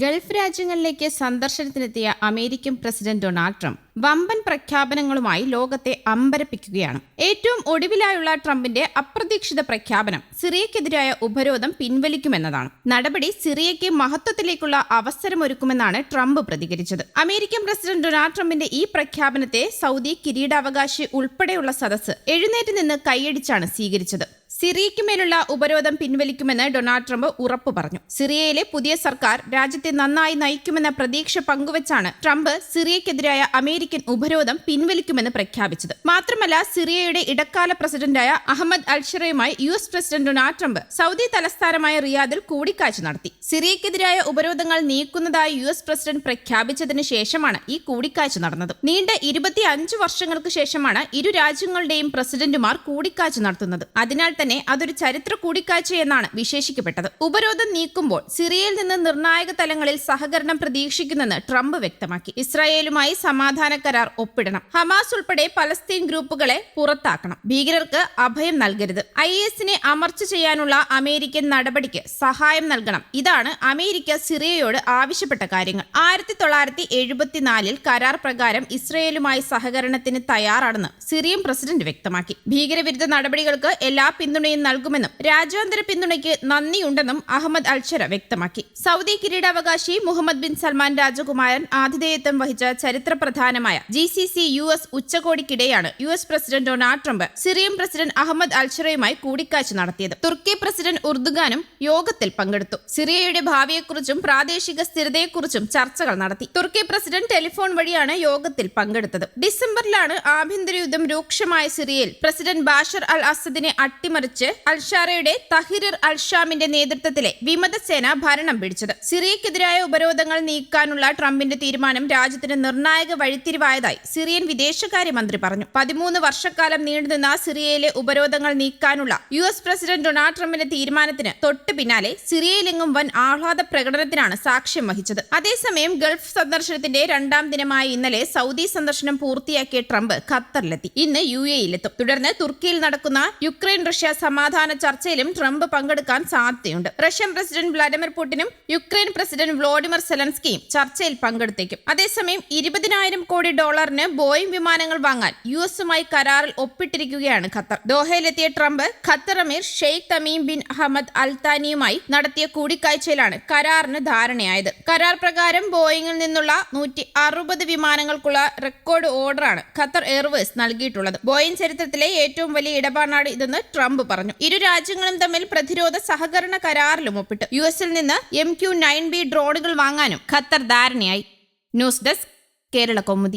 Gulf രാജ്യങ്ങളിലേക്ക് സന്ദർശനത്തിനെത്തിയ American president Donald Trump വമ്പൻ പ്രഖ്യാപനങ്ങളുമായി ലോകത്തെ അമ്പരപ്പിക്കുകയാണ്. ഏറ്റവും ഒടുവിലായുള്ള ട്രംപിന്റെ അപ്രതീക്ഷിത പ്രഖ്യാപനം സിറിയക്കെതിരായ ഉപരോധം പിൻവലിക്കുമെന്നതാണ്. നടപടി സിറിയയ്ക്ക് മഹത്വത്തിലേക്കുള്ള അവസരമൊരുക്കുമെന്നാണ് ട്രംപ് പ്രതികരിച്ചത്. അമേരിക്കൻ പ്രസിഡന്റ് ഡൊണാൾഡ് ട്രംപിന്റെ ഈ പ്രഖ്യാപനത്തെ സൗദി കിരീടാവകാശി ഉൾപ്പെടെയുള്ള സദസ്സ് എഴുന്നേറ്റ് നിന്ന് കൈയടിച്ചാണ് സ്വീകരിച്ചത്. സിറിയയ്ക്ക് മേലുള്ള ഉപരോധം പിൻവലിക്കുമെന്ന് ഡൊണാൾഡ് ട്രംപ് ഉറപ്പു പറഞ്ഞു. സിറിയയിലെ പുതിയ സർക്കാർ രാജ്യത്തെ നന്നായി നയിക്കുമെന്ന പ്രതീക്ഷ പങ്കുവച്ചാണ് ട്രംപ് സിറിയയ്ക്കെതിരായ അമേരിക്കൻ ഉപരോധം പിൻവലിക്കുമെന്ന് പ്രഖ്യാപിച്ചത്. മാത്രമല്ല സിറിയയുടെ ഇടക്കാല പ്രസിഡന്റായ Ahmed അൽഷറയുമായി U S president Donald Trump Saudi തലസ്ഥാനമായ റിയാദിൽ കൂടിക്കാഴ്ച നടത്തി. സിറിയയ്ക്കെതിരായ ഉപരോധങ്ങൾ നീക്കുന്നതായി യു എസ് പ്രസിഡന്റ് പ്രഖ്യാപിച്ചതിന് ശേഷമാണ് ഈ കൂടിക്കാഴ്ച നടന്നത്. നീണ്ട ഇരുപത്തി വർഷങ്ങൾക്ക് ശേഷമാണ് ഇരു രാജ്യങ്ങളുടെയും പ്രസിഡന്റുമാർ കൂടിക്കാഴ്ച നടത്തുന്നത്. അതിനാൽ തന്നെ അതൊരു ചരിത്ര കൂടിക്കാഴ്ചയെന്നാണ് വിശേഷിക്കപ്പെട്ടത്. ഉപരോധം നീക്കുമ്പോൾ സിറിയയിൽ നിന്ന് നിർണായക തലങ്ങളിൽ സഹകരണം പ്രതീക്ഷിക്കുന്നെന്ന് ട്രംപ് വ്യക്തമാക്കി. ഇസ്രായേലുമായി സമാധാന കരാർ ഒപ്പിടണം. ഹമാസ് ഉൾപ്പെടെ പലസ്തീൻ ഗ്രൂപ്പുകളെ പുറത്താക്കണം. ഭീകരർക്ക് അഭയം നൽകരുത്. ഐ എസിനെ അമർച്ച ചെയ്യാനുള്ള അമേരിക്കൻ നടപടിക്ക് സഹായം നൽകണം. ഇതാണ് അമേരിക്ക സിറിയയോട് ആവശ്യപ്പെട്ട കാര്യങ്ങൾ. ആയിരത്തി തൊള്ളായിരത്തി എഴുപത്തിനാലിൽ കരാർ പ്രകാരം ഇസ്രയേലുമായി സഹകരണത്തിന് തയ്യാറാണെന്ന് സിറിയൻ പ്രസിഡന്റ് വ്യക്തമാക്കി. ഭീകരവിരുദ്ധ നടപടികൾക്ക് എല്ലാ പിന്തുണയും നൽകുമെന്നും രാജ്യാന്തര പിന്തുണയ്ക്ക് നന്ദിയുണ്ടെന്നും അഹമ്മദ് അൽഷറ വ്യക്തമാക്കി. സൗദി കിരീടാവകാശി മുഹമ്മദ് ബിൻ സൽമാൻ രാജകുമാരൻ ആതിഥേയത്വം വഹിച്ച ചരിത്രപ്രധാനമായ G C C U S ഉച്ചകോടിക്കിടെയാണ് U S president Donald Trump Syrian president Ahmed അൽഷറയുമായി കൂടിക്കാഴ്ച നടത്തിയത്. തുർക്കി പ്രസിഡന്റ് ഉർദുഗാനും യോഗത്തിൽ പങ്കെടുത്തു. സിറിയയുടെ ഭാവിയെക്കുറിച്ചും പ്രാദേശിക സ്ഥിരതയെക്കുറിച്ചും ചർച്ചകൾ നടത്തി. തുർക്കി പ്രസിഡന്റ് ടെലിഫോൺ വഴിയാണ് യോഗത്തിൽ പങ്കെടുത്തത്. ഡിസംബറിലാണ് ആഭ്യന്തര യുദ്ധം രൂക്ഷമായ സിറിയയിൽ പ്രസിഡന്റ് ബാഷർ അൽ അസദിനെ അട്ടിമറിച്ച് അൽഷാറയുടെ തഹിറിർ അൽഷാമിന്റെ നേതൃത്വത്തിലെ വിമതസേന ഭരണം പിടിച്ചത്. സിറിയക്കെതിരായ ഉപരോധങ്ങൾ നീക്കാനുള്ള ട്രംപിന്റെ തീരുമാനം രാജ്യത്തിന് നിർണായക വഴിത്തിരിവായതായി സിറിയൻ വിദേശകാര്യമന്ത്രി പറഞ്ഞു. പതിമൂന്ന് വർഷക്കാലം നീണ്ടുനിന്ന സിറിയയിലെ ഉപരോധങ്ങൾ നീക്കാനുള്ള യു എസ് പ്രസിഡന്റ് ഡൊണാൾഡ് ട്രംപിന്റെ തീരുമാനത്തിന് തൊട്ടു പിന്നാലെ സിറിയയിലെങ്ങും വൻ ആഹ്ലാദ പ്രകടനത്തിനാണ് സാക്ഷ്യം വഹിച്ചത്. അതേസമയം ഗൾഫ് സന്ദർശനത്തിന്റെ രണ്ടാം ദിനമായ ഇന്നലെ സൗദി സന്ദർശനം പൂർത്തിയാക്കിയ ട്രംപ് ഖത്തറിലെത്തി. ഇന്ന് യു എയിലെത്തും തുടർന്ന് തുർക്കിയിൽ നടക്കുന്ന യുക്രൈൻ റഷ്യ സമാധാന ചർച്ചയിലും ട്രംപ് പങ്കെടുക്കാൻ സാധ്യതയുണ്ട്. റഷ്യൻ പ്രസിഡന്റ് വ്ളാഡിമിർ പുടിനും യുക്രൈൻ പ്രസിഡന്റ് വ്ളോഡിമിർ സെലൻസ്കിയും ചർച്ചയിൽ പങ്കെടുത്തേക്കും. അതേസമയം ഇരുപതിനായിരം കോടി ഡോളറിന് ബോയിംഗ് വിമാനങ്ങൾ വാങ്ങാൻ യു എസുമായി കരാറിൽ ഒപ്പിട്ടിരിക്കുകയാണ് ഖത്തർ. ദോഹയിലെത്തിയ ട്രംപ് ഖത്തർ അമീർ ഷെയ്ഖ് തമീം ബിൻ അഹമ്മദ് അൽത്താനിയുമായി നടത്തിയ കൂടിക്കാഴ്ചയിലാണ് കരാറിന് ധാരണയായത്. കരാർ പ്രകാരം ബോയിങ്ങിൽ നിന്നുള്ള നൂറ്റി അറുപത് വിമാനങ്ങൾക്കുള്ള റെക്കോർഡ് ഓർഡറാണ് ഖത്തർ എയർവേസ് നൽകിയിട്ടുള്ളത്. ബോയിങ് ചരിത്രത്തിലെ ഏറ്റവും വലിയ ഇടപാടാണ് ഇതെന്ന് ട്രംപ് പറഞ്ഞു. ഇരു രാജ്യങ്ങളും തമ്മിൽ പ്രതിരോധ സഹകരണ കരാറിലും ഒപ്പിട്ട്. യു എസിൽ നിന്ന് എം ക്യു നയൻ ബി ഡ്രോണുകൾ വാങ്ങാനും ഖത്തർ ധാരണയായി. News desk Kerala Kaumudi.